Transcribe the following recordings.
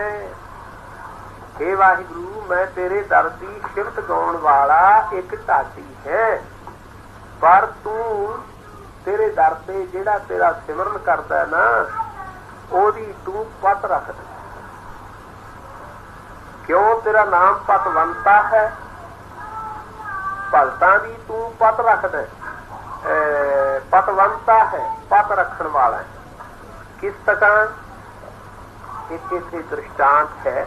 ਹੈ हे ਵਾਹਿਗੁਰੂ, ਮੈਂ ਤੇਰੇ ਦਰ ਦੀ ਸਿਫਤ ਗਾਉਣ ਵਾਲਾ ਇੱਕ ਢਾਡੀ ਹੈ। ਪਰ ਤੂੰ ਤੇਰੇ ਦਰ ਤੇ ਜਿਹੜਾ ਤੇਰਾ ਸਿਮਰਨ ਕਰਦਾ ਨਾ, ਉਹਦੀ ਤੂੰ ਪਤ ਰੱਖਦਾ ਕਿਉਂ ਤੇਰਾ ਨਾਮ ਪਤਵੰਤਾ ਹੈ? ਭਗਤਾਂ ਦੀ ਤੂੰ ਪਤ ਰੱਖਦਾ ਪਤਵੰਤਾ ਹੈ, ਪਤ ਰੱਖਣ ਵਾਲਾ ਹੈ। ਕਿਸ ਤਰ੍ਹਾਂ? ਇੱਕ ਇਥੇ ਦ੍ਰਿਸ਼ਟਾਂਤ ਹੈ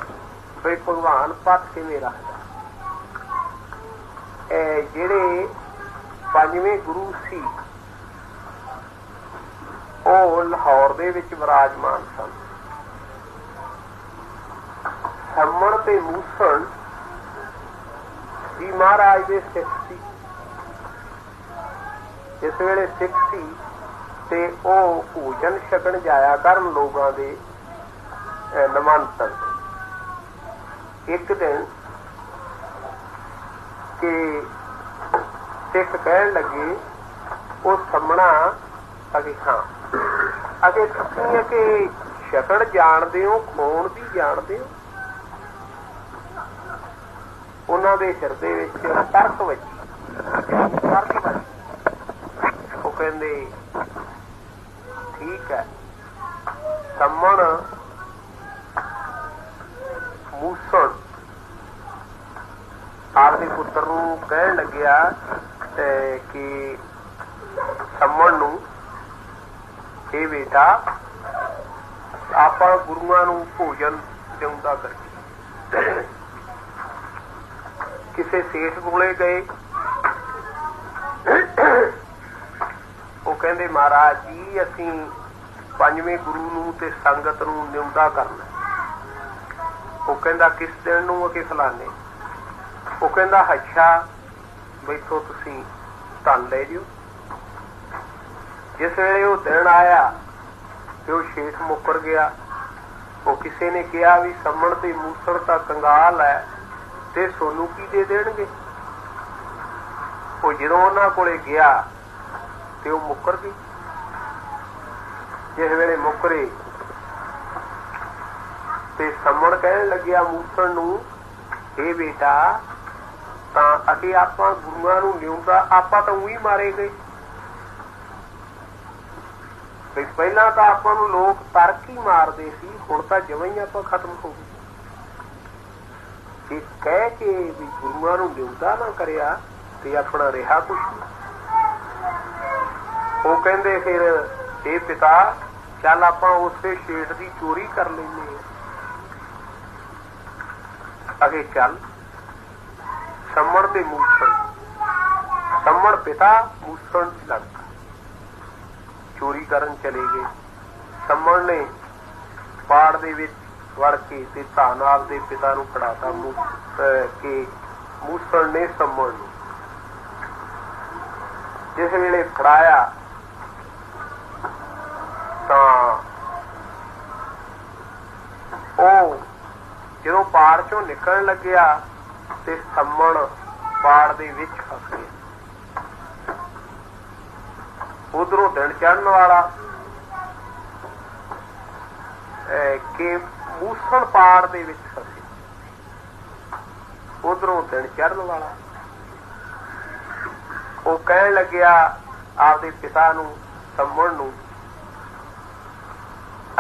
ਵੀ ਭਗਵਾਨ ਪਤ ਕਿਵੇਂ ਰੱਖਦਾ? ਇਹ ਜਿਹੜੇ ਪੰਜਵੇਂ ਗੁਰੂ ਸੀ, ਉਹ ਲਾਹੌਰ ਦੇ ਵਿੱਚ ਵਿਰਾਜਮਾਨ ਸਨ। ਸੰਮਣ ਤੇ ਮੂਸਣ ਦੀ ਮਹਾਰਾਜ ਦੇ ਸਿੱਖ ਸੀ। ਇਸ ਵੇਲੇ ਸਿੱਖ ਸੀ ਤੇ ਉਹ ਭੋਜਨ ਛਕਣ ਜਾਇਆ ਕਰਨ ਲੋਕਾਂ ਦੇ ਅਹ, ਨਿਮੰਤਰਣ ਇੱਕ ਦਿਨ ਕਿ ਸਿੱਖ ਕਹਿਣ ਲੱਗੇ ਉਹ ਸੰਮਣਾ ਅਗੇ ਹਾਂ। ਅਗੇ ਤੁਸੀਂ ਕਿ ਛਕਣ ਜਾਣਦੇ ਹੋ ਖੋਣ ਵੀ ਜਾਣਦੇ ਹੋ। ਉਹਨਾਂ ਦੇ ਹਿਰਦੇ ਵਿੱਚ ਤਰਕ ਵੱਜੀ। ਉਹ ਕਹਿੰਦੇ ਠੀਕ ਹੈ। ਸਮਣ ਮੂਸਣ ਆਪਦੇ ਪੁੱਤਰ ਨੂੰ ਕਹਿਣ ਲੱਗਿਆ ਕਿ ਸੰਮਣ ਨੂੰ ਇਹ ਬੇਟਾ, ਆਪਾਂ ਗੁਰੂਆਂ ਨੂੰ ਭੋਜਨ ਦਿਉਂਦਾ ਕਰੀਏ ਕਿਸੇ ਸੇਠ ਕੋਲੇ ਗਏ। ਉਹ ਕਹਿੰਦੇ, ਮਹਾਰਾਜ ਜੀ, ਅਸੀਂ ਪੰਜਵੇਂ ਗੁਰੂ ਨੂੰ ਤੇ ਸੰਗਤ ਨੂੰ ਨਿਉਂਦਾ ਕਰਨਾ ਉਹ ਕਹਿੰਦਾ, ਕਿਸ ਦਿਨ ਨੂੰ ਅਕੇ ਫਲਾਣੇ ਉਹ ਕਹਿੰਦਾ, ਅੱਛਾ ਬੈਠੋ ਤੁਸੀਂ ਧਨ ਲੈ ਜਿਓ ਜਿਸ ਵੇਲੇ ਉਹ ਦਿਨ ਆਇਆ ਤੇ ਉਹ ਸ਼ੇਖ ਮੁੱਕਰ ਗਿਆ, ਉਹ ਕਿਸੇ ਨੇ ਕਿਹਾ ਵੀ ਸੰਮਣ ਤੇ ਮੂਸੜ ਤਾਂ ਕੰਗਾਲ ਹੈ ਤੇ ਸੋਨੂੰ ਕੀ ਦੇ ਦੇਣਗੇ? ਉਹ ਜਦੋਂ ਉਹਨਾਂ ਕੋਲੇ ਗਿਆ ਤੇ ਉਹ ਮੁੱਕਰ ਗਈ। ਜਿਸ ਵੇਲੇ ਮੁੱਕਰੇ ਤੇ ਸੰਮਣ ਕਹਿਣ ਲੱਗਿਆ ਮੂਸਣ ਨੂੰ ਇਹ ਬੇਟਾ, ਤਾਂ ਅਸੀਂ ਆਪਾਂ ਗੁਰੂਆਂ ਨੂੰ ਲਿਉਂਦਾ ਆਪਾਂ ਤਾਂ ਉਹੀ ਮਾਰੇ ਗਏ। ਵੀ ਪਹਿਲਾਂ ਤਾਂ ਆਪਾਂ ਨੂੰ ਲੋਕ ਤਰਕ ਹੀ ਮਾਰਦੇ ਸੀ, ਹੁਣ ਤਾਂ ਜਮਾਂ ਹੀ ਆਪਾਂ ਖਤਮ ਹੋ ਗਏ। ਇਹ ਕਹਿ ਕੇ ਵੀ ਗੁਰੂਆਂ ਨੂੰ ਲਿਉਂਦਾ ਨਾ ਕਰਿਆ ਤੇ ਆਪਣਾ ਰਿਹਾ ਕੁਛ ਉਹ ਕਹਿੰਦੇ ਫਿਰ ਇਹ ਪਿਤਾ, ਚੱਲ ਆਪਾਂ ਉਸੇ ਸ਼ੇਠ ਦੀ ਚੋਰੀ ਕਰ ਲੈਨੇ ਆ ਅਗੇ ਚੱਲ। ਸੰਮਣ ਤੇ ਮੂਸਣ। ਸੰਮਣ ਪਿਤਾ, ਮੂਸਣ ਲੜਕਾ। ਚੋਰੀ ਕਰਨ ਚਲੇ ਗਏ। ਸੰਮਣ ਨੇ ਪਾੜ ਦੇ ਵਿੱਚ ਵੜ ਕੇ ਤੇ ਧਾਨ ਆਪਦੇ ਪਿਤਾ ਨੂੰ ਫੜਾਤਾ। ਮੂੰ ਕਿ ਮੂਸਣ ਨੇ ਸੰਮਣ ਨੂੰ। ਜਿਸ ਵੇਲੇ ਫੜਾਇਆ, ਤਾਂ ਉਹ ਜਦੋਂ ਪਾੜ ਚੋਂ ਨਿਕਲਣ ਲੱਗਿਆ ਤੇ ਸੰਮਣ ਪਾੜ ਦੇ ਵਿੱਚ ਫਸ ਗਿਆ। ਉਧਰੋਂ ਦਿਨ ਚੜਨ ਵਾਲਾ ਕਿ ਮੂਸਣ ਪਾੜ ਦੇ ਵਿੱਚ ਫਸੇ ਉਧਰੋਂ ਦਿਨ ਚੜਨ ਵਾਲਾ, ਉਹ ਕਹਿਣ ਲੱਗਿਆ ਆਪਦੇ ਪਿਤਾ ਨੂੰ, ਸੰਮਣ ਨੂੰ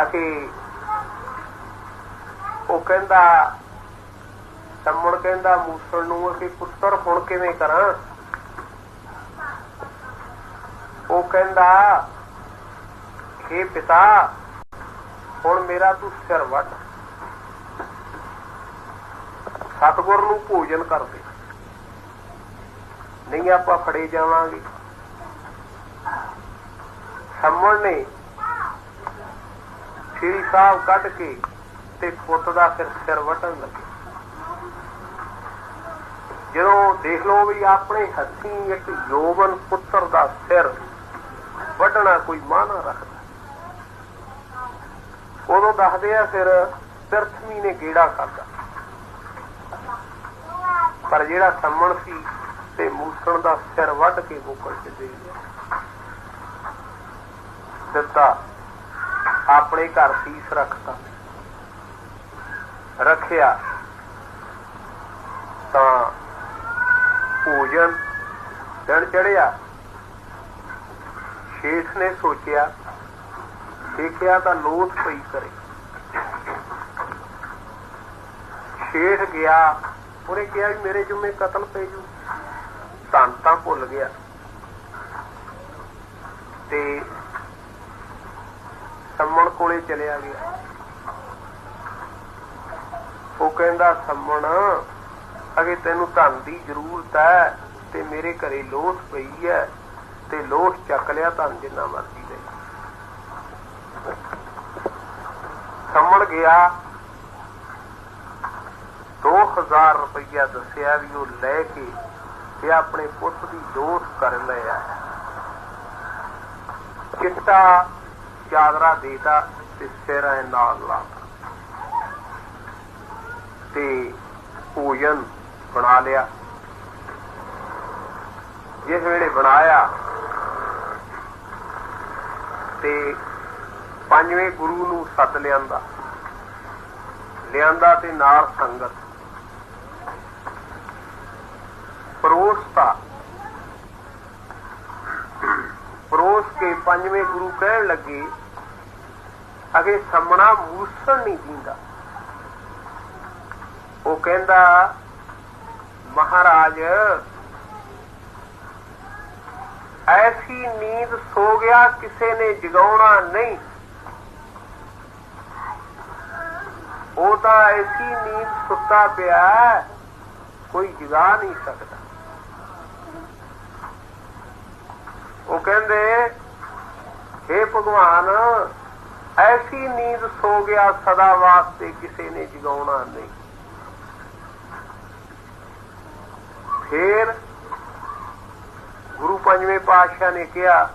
ਅਤੇ ਉਹ ਕਹਿੰਦਾ, ਸੰਮਣ ਕਹਿੰਦਾ, ਮੂਸਣ ਨੂੰ ਅਸੀਂ ਪੁੱਤਰ ਹੁਣ ਕਿਵੇਂ ਕਰਾਂ? ਉਹ ਕਹਿੰਦਾ हे ਪਿਤਾ, ਹੁਣ ਮੇਰਾ ਤੂੰ ਸਿਰ ਵੱਢ ਸਤਗੁਰ ਨੂੰ ਭੋਜਨ ਕਰ ਦੇ। ਨਹੀਂ ਆਪਾਂ ਫੜੇ ਜਾਵਾਂਗੇ। ਸੰਮਣ ਨੇ ਸ਼੍ਰੀ ਸਾਹਿਬ ਕੱਢ ਕੇ ਤੇ ਪੁੱਤ ਦਾ ਫਿਰ ਸਿਰ ਵਟਣ ਲੱਗੇ। ਜਦੋਂ ਦੇਖ ਲਓ ਵੀ ਆਪਣੇ ਹੱਥੀ ਇੱਕ ਯੋਵਨ ਪੁੱਤਰ ਦਾ ਸਿਰ ਵੱਢਣਾ ਕੋਈ ਮਾਨਾ ਰੱਖਦਾ। ਉਦੋਂ ਦੱਸਦੇ ਆ ਫਿਰ ਪ੍ਰਥਮੀ ਨੇ ਗੇੜਾ ਕਰਦਾ ਪਰ ਜਿਹੜਾ ਸੰਮਣ ਸੀ ਤੇ ਮੂਸਣ ਦਾ ਸਿਰ ਵੱਢ ਕੇ ਮੁਕਲ ਚ ਦੇ ਦਿੱਤਾ, ਆਪਣੇ ਘਰ ਸੀਸ ਰੱਖਤਾ। ਰੱਖਿਆ। ਤਾਂ ਭੋਜਨ ਦਿਨ ਚੜਿਆ ਸ਼ੇਖ ਨੇ ਸੋਚਿਆ, ਦੇਖਿਆ ਤਾਂ ਲੋਥ ਪਈ ਕਰੇ। ਸ਼ੇਖ ਗਿਆ, ਉਹਨੇ ਕਿਹਾ ਵੀ ਮੇਰੇ ਜੁਮੇ ਕਤਲ ਪੈ ਜੂ। ਧੰਨ ਤਾਂ ਭੁੱਲ ਗਿਆ। ਤੇ ਸੰਮਣ ਕੋਲੇ ਚਲਿਆ ਗਿਆ। ਉਹ ਕਹਿੰਦਾ, ਸੰਮਣ, ਅਗੇ ਤੈਨੂੰ ਧਨ ਦੀ ਜ਼ਰੂਰਤ ਹੈ ਤੇ ਮੇਰੇ ਘਰੇ ਲੋਥ ਪਈ ਹੈ ਤੇ ਲੋਥ ਚੱਕ ਲਿਆ ਧਨ ਜਿੰਨਾ ਮਰਜ਼ੀ ਦੇ। ਸੰਮਣ ਗਿਆ। 2000 ਰੁਪਇਆ ਦੱਸਿਆ ਵੀ ਉਹ ਲੈ ਕੇ ਤੇ ਆਪਣੇ ਪੁੱਤ ਦੀ ਦੋਸਤ ਕਰ ਲਿਆ ਚਿੱਟਾ ਚਾਦਰਾ ਦੇਤਾ ਤੇ ਸਿਰਾਂ ਨਾਲ ਲਾ ਤੇ ਭੋਜਨ ਬਣਾ ਲਿਆ। ਜਿਸ ਵੇਲੇ ਬਣਾਇਆ ਤੇ ਪੰਜਵੇਂ ਗੁਰੂ ਨੂੰ ਸੱਦ ਲਿਆਂਦਾ। ਲਿਆਂਦਾ ਤੇ ਨਾਲ ਸੰਗਤ। ਪਰੋਸਤਾ ਪਰੋਸ ਕੇ ਪੰਜਵੇਂ ਗੁਰੂ ਕਹਿਣ ਲੱਗੇ, ਅਗੇ ਸਾਹਮਣਾ ਮੂਸਣ ਨਹੀਂ ਦਿੰਦਾ। ਉਹ ਕਹਿੰਦਾ ਮਹਾਰਾਜ। ਐਸੀ ਨੀਂਦ ਸੋ ਗਿਆ, ਕਿਸੇ ਨੇ ਜਗਾਉਣਾ ਨਹੀਂ। ਉਹ ਤਾਂ ਐਸੀ ਨੀਂਦ ਸੁੱਤਾ ਪਿਆ, ਕੋਈ ਜਗਾ ਨਹੀਂ ਸਕਦਾ। ਉਹ ਕਹਿੰਦੇ हे ਭਗਵਾਨ, ਐਸੀ ਨੀਂਦ ਸੋ ਗਿਆ, ਸਦਾ ਵਾਸਤੇ ਕਿਸੇ ਨੇ ਜਗਾਉਣਾ ਨਹੀਂ। ਫੇਰ ਗੁਰੂ ਪੰਜਵੇਂ ਪਾਤਸ਼ਾਹ ਨੇ ਕਿਹਾ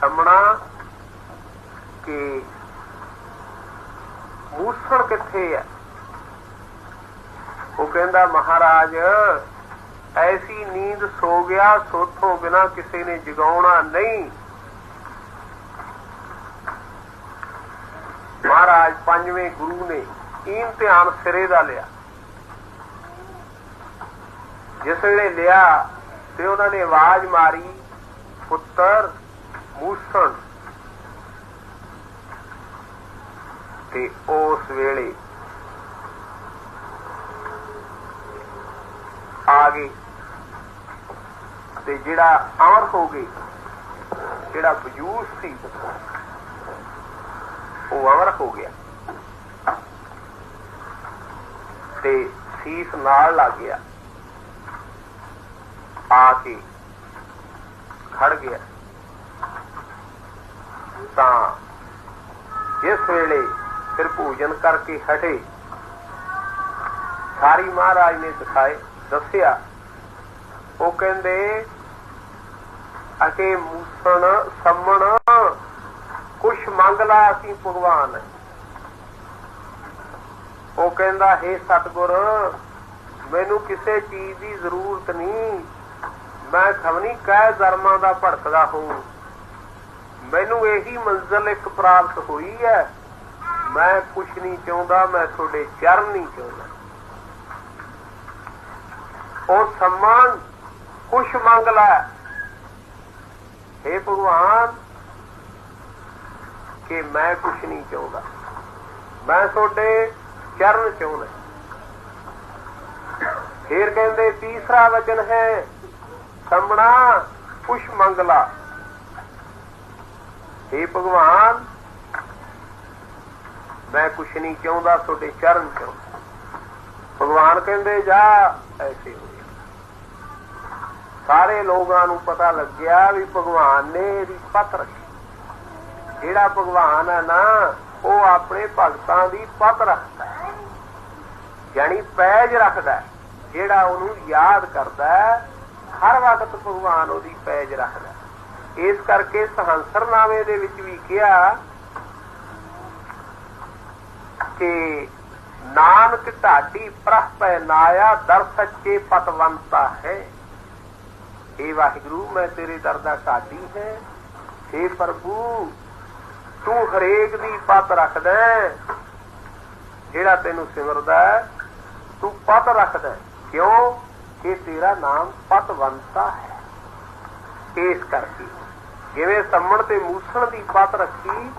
ਸਮਣਾ ਕਿ ਮੂਸਣ ਕਿੱਥੇ ਹੈ ਉਹ ਕਹਿੰਦਾ, ਮਹਾਰਾਜ, ਐਸੀ ਨੀਂਦ ਸੋ ਗਿਆ, ਸੋਥੋਂ ਬਿਨਾ ਕਿਸੇ ਨੇ ਜਗਾਉਣਾ ਨਹੀਂ। ਮਹਾਰਾਜ ਪੰਜਵੇਂ ਗੁਰੂ ਨੇ ਇਮਤਿਹਾਨ ਸਿਰੇ ਦਾ ਲਿਆ। ਜਿਸ ਵੇਲੇ ਲਿਆ ਤੇ ਉਹਨਾਂ ਨੇ ਆਵਾਜ਼ ਮਾਰੀ, ਪੁੱਤਰ ਮੂਸਣ। ਤੇ ਉਸ ਵੇਲੇ ਆ ਗਏ। ਤੇ ਜਿਹੜਾ ਅਮਰ ਹੋ ਗਏ, ਜਿਹੜਾ ਬਜੂਸ ਸੀ, ਉਹ ਅਮਰ ਹੋ ਗਿਆ। ਤੇ ਸੀਸ ਨਾਲ ਲੱਗ ਗਿਆ। ਆ ਕੇ ਖੜ ਗਿਆ। ਤਾਂ ਜਿਸ ਵੇਲੇ ਫਿਰ ਭੋਜਨ ਕਰਕੇ ਹਟੇ। ਸਾਰੀ ਮਹਾਰਾਜ ਨੇ ਦਿਖਾਏ ਦੱਸਿਆ। ਉਹ ਕਹਿੰਦੇ, ਅਕੇ ਮੂਸਣ ਸੰਮਣ, ਕੁਛ ਮੰਗ ਲਾ ਅਸੀਂ ਭਗਵਾਨ। ਉਹ ਕਹਿੰਦਾ, ਹੈ ਸਤਗੁਰ, ਮੈਨੂੰ ਕਿਸੇ ਚੀਜ਼ ਦੀ ਜ਼ਰੂਰਤ ਨਹੀਂ। ਮੈਂ ਖਵਨੀ ਕਹਿ ਧਰਮਾਂ ਦਾ ਭੜਕਦਾ ਹੂੰ ਮੈਨੂੰ ਇਹੀ ਮੰਜ਼ਲ ਇੱਕ ਪ੍ਰਾਪਤ ਹੋਈ ਹੈ। ਮੈਂ ਕੁਛ ਨਹੀਂ ਚਾਹੁੰਦਾ, ਮੈਂ ਤੁਹਾਡੇ ਚਰਨ ਨਹੀਂ ਚਾਹੁੰਦਾ। ਉਹ ਸਮਾਨ ਕੁਛ ਮੰਗ ਲੈ। हे ਭਗਵਾਨ, ਕਿ ਮੈਂ ਕੁਛ ਨਹੀਂ ਚਾਹੁੰਦਾ। ਮੈਂ ਤੁਹਾਡੇ ਚਰਨ ਚਾਹੁੰਦਾ। ਫੇਰ ਕਹਿੰਦੇ, ਤੀਸਰਾ ਵਚਨ ਹੈ ਸੰਮਣਾ ਕੁਛ ਮੰਗ ਲਾ हे ਭਗਵਾਨ ਮੈਂ ਕੁਛ ਨਹੀਂ ਚਾਹੁੰਦਾ ਤੁਹਾਡੇ ਚਰਨ ਚ। ਭਗਵਾਨ ਕਹਿੰਦੇ ਜਾ ਐਸੇ ਹੋ ਸਾਰੇ ਲੋਕਾਂ ਨੂੰ ਪਤਾ ਲੱਗਿਆ ਵੀ ਭਗਵਾਨ ਨੇ ਇਹਦੀ ਪਤ ਰੱਖੀ। ਜਿਹੜਾ ਭਗਵਾਨ ਹੈ ਨਾ ਉਹ ਆਪਣੇ ਭਗਤਾਂ ਦੀ ਪਤ ਰੱਖਦਾ ਹੈ। ਯਾਨੀ ਪੈਜ ਰੱਖਦਾ ਜਿਹੜਾ ਉਹਨੂੰ ਯਾਦ ਕਰਦਾ ਹੈ, ਹਰ ਵਕਤ ਭਗਵਾਨ ਉਹਦੀ ਪੈਜ ਰੱਖਦਾ। ਇਸ ਕਰਕੇ ਸਹੰਸਰਨਾਮੇ ਦੇ ਵਿੱਚ ਵੀ ਕਿਹਾ ਕਿ ਨਾਨਕ ਢਾਡੀ ਪ੍ਰਹ ਪੈ ਦਰ ਸੱਚੇ ਪਤਵੰਤਾ ਹੈ। ਏ ਵਾਹਿਗੁਰੂ, ਮੈਂ ਤੇਰੇ ਦਰ ਦਾ ਢਾਡੀ ਹੈ। ਏ ਪ੍ਰਭੂ, ਤੂੰ ਹਰੇਕ ਦੀ ਪਤ ਰੱਖਦਾ ਜਿਹੜਾ ਤੈਨੂੰ ਸਿਮਰਦਾ ਤੂੰ ਪਤ ਰੱਖਦਾ ਕਿਉਂ? ਕਿ ਤੇਰਾ ਨਾਮ ਪਤਵੰਤਾ ਹੈ। ਇਸ ਕਰਕੇ ਜਿਵੇਂ ਸੰਮਣ ਤੇ ਮੂਸਣ ਦੀ ਪਤ ਰੱਖੀ,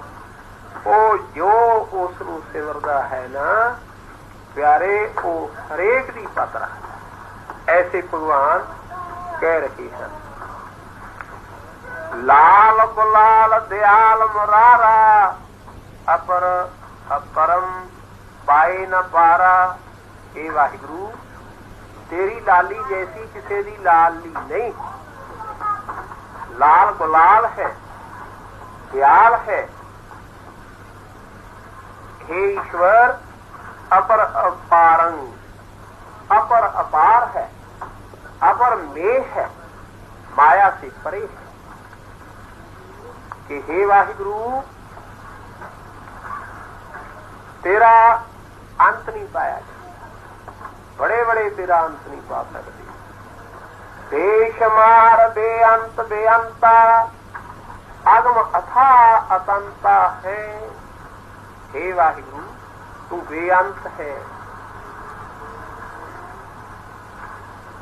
ਉਹ ਜੋ ਉਸ ਨੂੰ ਸਿਮਰਦਾ ਹੈ ਨਾ, ਪਿਆਰੇ, ਉਹ ਹਰੇਕ ਦੀ ਪਤ ਰੱਖਦਾ ਐਸੇ ਭਗਵਾਨ ਕਹਿ ਰਹੇ ਹਨ। ਲਾਲ ਗੁਲਾਲ ਦਿਆਲ ਮੁਰਾਰਾ, ਅਪਰ ਅਪਰਮ ਪਾਏ ਨਾ ਪਾਰਾ। ਇਹ ਵਾਹਿਗੁਰੂ ਤੇਰੀ ਲਾਲੀ ਜੈਸੀ ਕਿਸੇ ਦੀ ਲਾਲੀ ਨਹੀਂ ਲਾਲ ਗੁਲਾਲ ਹੈ ਦਿਆਲ ਹੈ हे ईश्वर अपर अपारंग अपर अपार है अपर में है माया से परे है कि हे वाहिगुरु तेरा अंत नहीं पाया ਬੜੇ ਬੜੇ ਤੇਰਾ ਅੰਤ ਨਹੀਂ ਪਾ ਸਕਦੇ। ਦੇਸ਼ਮਾਰ ਬੇਅੰਤ ਬੇਅੰਤਾ ਅਗਮ ਅਥਾ ਅਤੰਤਾ ਹੈ। हे ਵਾਹਿਗੁਰੂ, ਤੂੰ ਬੇਅੰਤ ਹੈ।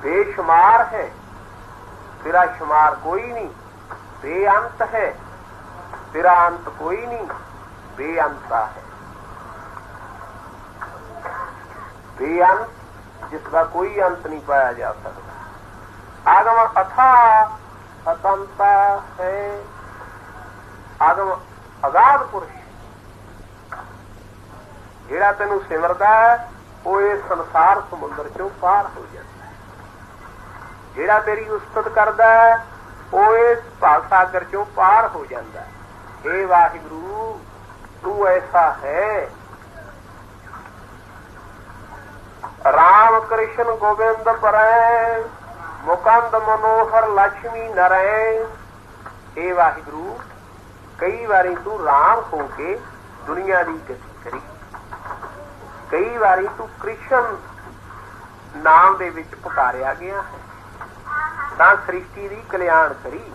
ਬੇਸ਼ੁਮਾਰ ਹੈ। ਤੇਰਾ ਸ਼ੁਮਾਰ ਕੋਈ ਨਹੀਂ, ਬੇਅੰਤ ਹੈ। ਤੇਰਾ ਅੰਤ ਕੋਈ ਨਹੀਂ, ਬੇਅੰਤਾ ਹੈ। ਬੇਅੰਤ बेअंत जिसका कोई अंत नहीं पाया जा सकता आगम अथा अतंता है आगम अगाध पुरुष ਜਿਹੜਾ ਤੈਨੂੰ ਸਿਮਰਦਾ ਹੈ ਉਹ ਇਹ ਸੰਸਾਰ ਸਮੁੰਦਰ ਚੋਂ ਪਾਰ ਹੋ ਜਾਂਦਾ ਹੈ ਜਿਹੜਾ ਤੇਰੀ ਉਸਤਤ ਕਰਦਾ ਹੈ ਉਹ ਇਸ ਭਾਗ ਸਾਗਰ ਚੋਂ ਪਾਰ ਹੋ ਜਾਂਦਾ ਹੈ हे ਵਾਹਿਗੁਰੂ ਤੂੰ ਐਸਾ ਹੈ राम कृष्ण गोविंद ਪਰੈ, ਮੁਕੰਦ ਮਨੋਹਰ ਲక్ష్ਮੀ ਨਰੈ। ਏ ਵਾਹਿਗੁਰੂ, ਕਈ ਵਾਰੀ ਤੂੰ ਰਾਮ ਹੋ ਕੇ ਦੁਨੀਆ ਦੀ ਗਤੀ ਕਰੀ। ਕਈ ਵਾਰੀ ਤੂੰ ਕ੍ਰਿਸ਼ਨ ਨਾਮ ਦੇ ਵਿੱਚ ਪੁਕਾਰਿਆ ਗਿਆ ਤਾਂ ਸ੍ਰਿਸ਼ਟੀ ਦੀ ਕਲਿਆਣ ਕਰੀ।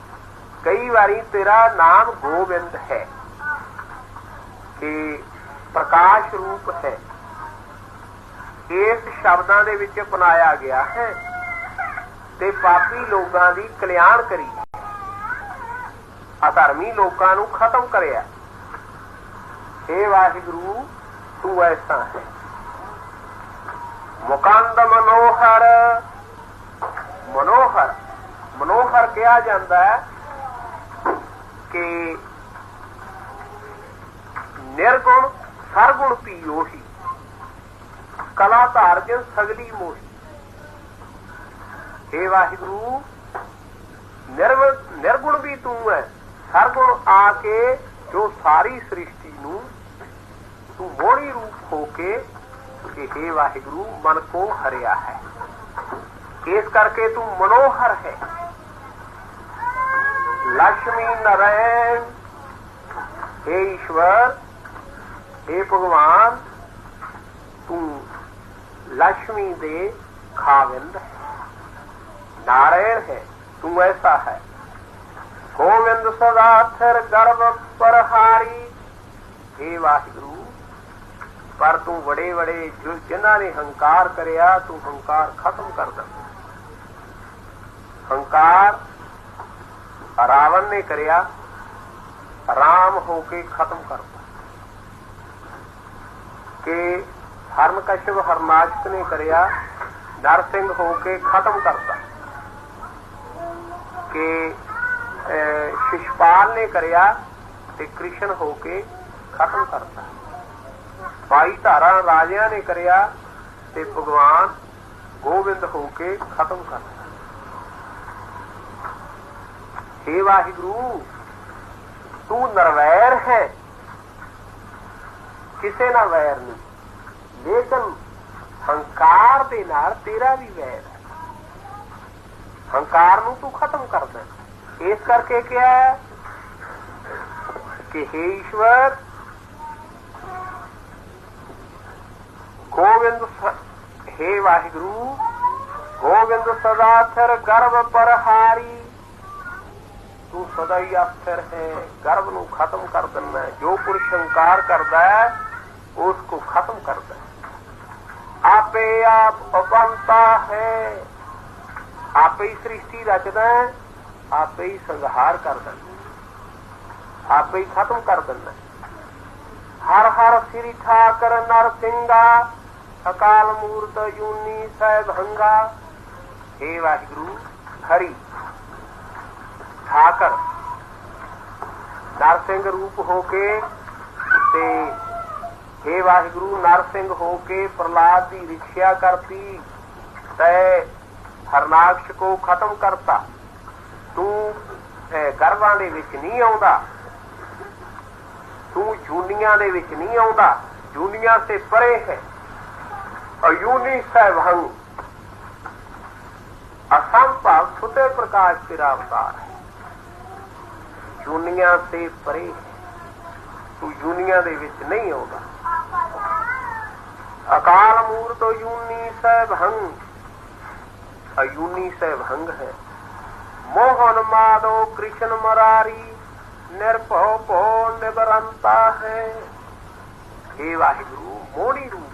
ਕਈ ਵਾਰੀ ਤੇਰਾ ਨਾਮ ਗੋਬਿੰਦ ਹੈ। ਕਿ ਪ੍ਰਕਾਸ਼ ਰੂਪ ਹੈ। ਇਸ ਸ਼ਬਦਾਂ ਦੇ ਵਿੱਚ ਅਪਣਾਇਆ ਗਿਆ ਹੈ ਤੇ ਪਾਪੀ ਲੋਕਾਂ ਦੀ ਕਲਿਆਣ ਕਰੀ। ਅਧਰਮੀ ਲੋਕਾਂ ਨੂੰ ਖਤਮ ਕਰਿਆ। हे ਵਾਹਿਗੁਰੂ, ਤੂੰ ਐਸਾ ਹੈ। ਮੁਕੰਦ ਮਨੋਹਰ ਮਨੋਹਰ ਮਨੋਹਰ ਕਿਹਾ ਜਾਂਦਾ ਹੈ ਕਿ ਨਿਰਗੁਣ, ਸਰਗੁਣ ਪੀਓਹੀ ਕਲਾ ਧਾਰ ਕੇ ਸਗਲੀ ਮੋਹੀ। हे ਵਾਹਿਗੁਰੂ ਨਿਰਗੁਣ ਵੀ ਤੂੰ ਹੈ। ਸਰਗੁਣ ਆ ਕੇ ਜੋ ਸਾਰੀ ਸ੍ਰਿਸ਼ਟੀ ਨੂੰ ਤੂੰ ਮੋੜੀ ਰੂਪ ਹੋ ਕੇ ਕਿ हे ਵਾਹਿਗੁਰੂ, ਮਨ ਕੋ ਹਰਿਆ ਹੈ। ਇਸ ਕਰਕੇ ਤੂੰ ਮਨੋਹਰ ਹੈ। ਲక్ష్ਮੀ ਨਰੈਣ हे ਈਸ਼ਵਰ हे ਭਗਵਾਨ लक्ष्मी दे खाविंद। नारायण है, तू ऐसा है। गोविंद सदा थिर पर हारी। हे वाहिगुरु, पर तू बड़े बड़े जो जिन्होंने हंकार करया, तू हंकार खत्म कर द। हंकार रावण ने करया, राम होके खत्म कर दो। कि ਕਿ ਹਰਨਕਸ਼ਪ ਹਰਨਾਸ਼ਕ ਨੇ ਕਰਿਆ, ਨਰ ਸਿੰਘ ਹੋ ਕੇ ਖਤਮ ਕਰਤਾ। ਕਿ ਸ਼ਿਸ਼ਪਾਲ ਨੇ ਕਰਿਆ ਤੇ ਕ੍ਰਿਸ਼ਨ ਹੋ ਕੇ ਖਤਮ ਕਰਤਾ। ਬਾਈ ਧਾਰਾ ਰਾਜਿਆਂ ਨੇ ਕਰਿਆ ਤੇ ਭਗਵਾਨ ਗੋਬਿੰਦ ਹੋ ਕੇ ਖਤਮ ਕਰਤਾ। हे ਵਾਹਿਗੁਰੂ, ਤੂੰ ਨਰਵੈਰ ਹੈ। ਕਿਸੇ ਨਾਲ ਵੈਰ ਨਹੀਂ। ਲੇਕਿਨ ਹੰਕਾਰ ਦੇ ਨਾਲ ਤੇਰਾ ਵੀ ਵੈਰ ਹੈ। ਹੰਕਾਰ ਨੂੰ ਤੂੰ ਖਤਮ ਕਰਦਾ ਇਸ ਕਰਕੇ ਕਿਹਾ ਕਿ हे ਈਸ਼ਵਰ ਗੋਵਿੰਦ हे ਵਾਹਿਗੁਰੂ, ਗੋਬਿੰਦ ਸਦਾ ਥਰ ਗਰਭ ਪਰਹਾਰੀ ਤੂੰ ਸਦਾ ਹੀ ਅਸਥਿਰ ਹੈ, ਗਰਭ ਨੂੰ ਖਤਮ ਕਰ ਦਿੰਦਾ ਜੋ ਪੁਰਸ਼ ਹੰਕਾਰ ਕਰਦਾ ਹੈ, ਉਸ ਕੋ ਖਤਮ ਕਰਦਾ ਹੈ। ਆਪ ਅਪੰਤਾ ਹੈ। ਆਪੇ ਹੀ ਸ੍ਰਿਸ਼ਟੀ ਰਚਦਾ ਹੈ, ਆਪੇ ਹੀ ਸੰਹਾਰ ਕਰ ਦਿੰਦਾ ਆਪੇ ਹੀ ਖਤਮ ਕਰ ਦਿੰਦਾ ਹਰ ਹਰ ਸ੍ਰੀ ਠਾਕਰ ਨਰਸਿੰਘਾ, ਅਕਾਲ ਮੂਰਤ ਯੂਨੀ ਸਹਿਬ ਹੰਗਾ। ਏ ਵਾਹਿਗੁਰੂ, ਹਰੀ। ਠਾਕਰ। ਨਰਸਿੰਘ ਰੂਪ ਹੋ ਕੇ ਤੇ हे ਵਾਹਿਗੁਰੂ, ਨਰ ਸਿੰਘ ਹੋ ਕੇ ਪ੍ਰਲਾਦ ਦੀ ਰਿਖਿਆ ਕਰਤੀ, ਤੈ ਹਰਨਾਕਸ਼ ਕੋ ਖਤਮ ਕਰਤਾ। ਤੂੰ ਇਹ ਗਰਭਾਂ ਦੇ ਵਿੱਚ ਨਹੀਂ ਆਉਂਦਾ। ਤੂੰ ਜੂਨੀਆਂ ਦੇ ਵਿੱਚ ਨਹੀਂ ਆਉਂਦਾ। ਜੂਨੀਆਂ ਸੇ ਪਰੇ ਹੈ। ਅਯੂਨੀ ਸਹਿਭੰਗ ਅਸੰਭਵ ਸੁਤੇ ਪ੍ਰਕਾਸ਼ ਤੇਰਾ ਅਵਤਾਰ ਹੈ। ਜੂਨੀਆਂ ਸੇ ਪਰੇ ਹੈ। ਤੂੰ ਜੂਨੀਆਂ ਦੇ ਵਿੱਚ ਨਹੀਂ ਆਉਂਦਾ। ਅਕਾਲ ਮੂਰਤ ਯੂਨੀ ਸਹਿਭੰਗ ਅਯੂਨੀ ਸਹਿਭੰਗ ਹੈ। ਮੋਹਨ ਮਾਧੋ ਕ੍ਰਿਸ਼ਨ ਮਰਾਰੀ, ਨਿਰਭਉ ਭੋ ਨਿਬਰੰਤਾ ਹੈ। हे ਵਾਹਿਗੁਰੂ ਮੋੜੀ ਰੂਪ।